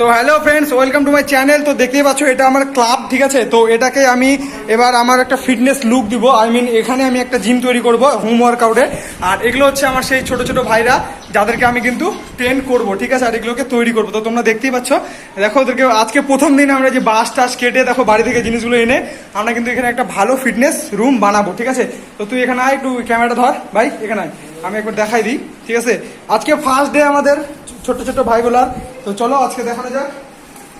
তো hello friends welcome to my channel তো দেখতেই পাচ্ছ, এটা আমার ক্লাব ঠিক আছে? তো এটাকে আমি এবার আমার একটা ফিটনেস লুক দিব। আই মিন এখানে আমি একটা জিম তৈরি করব হোম ওয়ার্কআউটে আর এগুলো হচ্ছে আমার সেই ছোট ছোট ভাইরা, যাদেরকে আমি কিন্তু ট্রেন করব, ঠিক আছে? আর এগুলোকে তৈরি করব। তো তোমরা দেখতেই পাচ্ছ, দেখো ওদেরকে, আজকে প্রথম দিন আমরা যে বাস টাস কেটে, দেখো বাড়ি থেকে জিনিসগুলো এনে, আমরা কিন্তু এখানে একটা ভালো ফিটনেস রুম বানাবো, ঠিক আছে? তো তুই এখানে আয়, একটু ক্যামেরাটা ধর। ভাই, এখানে আয়। আমি একবার দেখাই দিই, ঠিক আছে? আজকে ফার্স্ট ডে আমাদের ছোট ছোট ভাইগুলার তো চলো আজকে দেখানো যাক।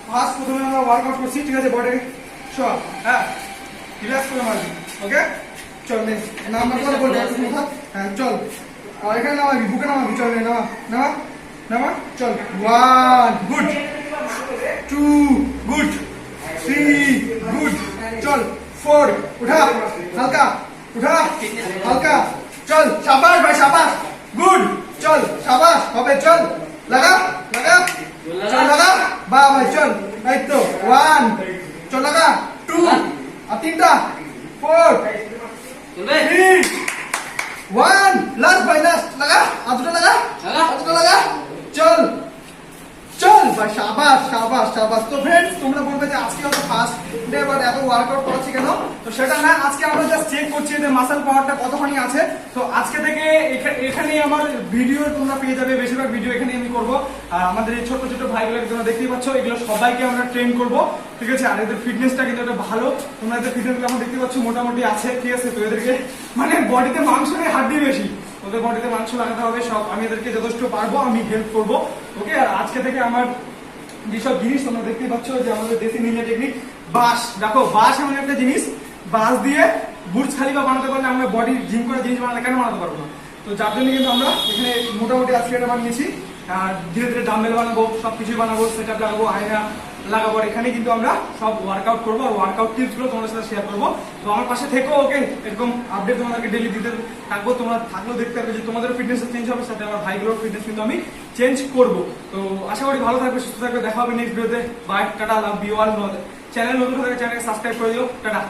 ফার্স্ট প্রথমে আমরা ওয়ার্কআউট করছি ঠিক আছে? বডি চল হ্যাঁ? রিল্যাক্স করে মারবি ওকে চল নে। নাম্বার একটু কথা? হ্যাঁ চল। আর এখানে নামাবি বুকে নামাবি চল নে নামা। নামা? নামা? চল। One good two good three good চল ফোর উঠা হালকা। উঠা হালকা। চল সাবাস ভাই সাবাস। গুড চল সাবাস হবে চল। লাগা লাগা চল লাগা বা ভাই চল এই তো ওয়ান চল লাগা টু আর তিনটা ফোর থ্রি ওয়ান লাস্ট ভাই লাস্ট লাগা আর দুটো লাগা লাগা। আর দুটো লাগা চল চল ভাই শাবাশ শাবাশ শাবাশ তো ফ্রেন্ডস তোমরা বলবে যে আজকে হয়তো ফার্স্ট ডে বাট এত ওয়ার্কআউট করাচ্ছি কেন? তো সেটা না আজকে আমরা জাস্ট চেক করছি যে মাসেল পাওয়ারটা কতখানি আছে। তো এখা- এখানেই আমার ভিডিও তোমরা পেয়ে যাবে। বেশিরভাগ ভিডিও এখানে আমি করব। আর আমাদের এই ছোট ছোট ভাইগুলোকে তোমরা দেখতেই পাচ্ছ, এগুলো সবাইকে আমরা ট্রেন করব। ঠিক আছে? আর এদের ফিটনেসটা কিন্তু একটা ভালো। তোমরা এদের ফিটনেস এখন দেখতে পাচ্ছ, মোটামুটি আছে, ঠিক আছে? তো এদেরকে মানে বডিতে মাংস নেই, হাড্ডি বেশি। ওদের বডিতে মাংস লাগাতে হবে, সব আমি এদেরকে যথেষ্ট পারব, আমি হেল্প করব। ওকে আর আজকে থেকে আমার যেসব জিনিস তোমরা দেখতেই পাচ্ছ, যে আমাদের দেশি নিঞ্জা টেকনিক বাঁশ। দেখো, বাঁশ এমন একটা জিনিস, বাঁশ দিয়ে বুর্জ খালিফা বানাতে পারলে আমরা বডি জিম করা জিনিস বানালে কেন বানাতে পারব না? তো যার জন্য কিন্তু আমরা এখানে মোটামুটি আজকে বানিয়েছি আর ধীরে ধীরে ডাম্বেল বানাবো সব কিছুই বানাবো সেট আপ লাগাবো, আয়না লাগাবো এখানে কিন্তু আমরা সব ওয়ার্কআউট করব। আর ওয়ার্কআউট টিপসগুলো তোমাদের সাথে শেয়ার করব। তো আমার পাশে থেকো ওকে এরকম আপডেট তোমাদেরকে ডেলি দিতে থাকব। তোমরা থাকলেও দেখতে পারবে যে তোমাদের ফিটনেস চেঞ্জ হবে, সাথে আমার ভাইগুলোর ফিটনেস কিন্তু আমি চেঞ্জ করব। তো আশা করি ভালো থাকবে, সুস্থ থাকবে। দেখা হবে নেক্সট ভিডিওতে bye tata love all channel নতুন হলে চ্যানেলকে সাবস্ক্রাইব করে দিও। টাটা।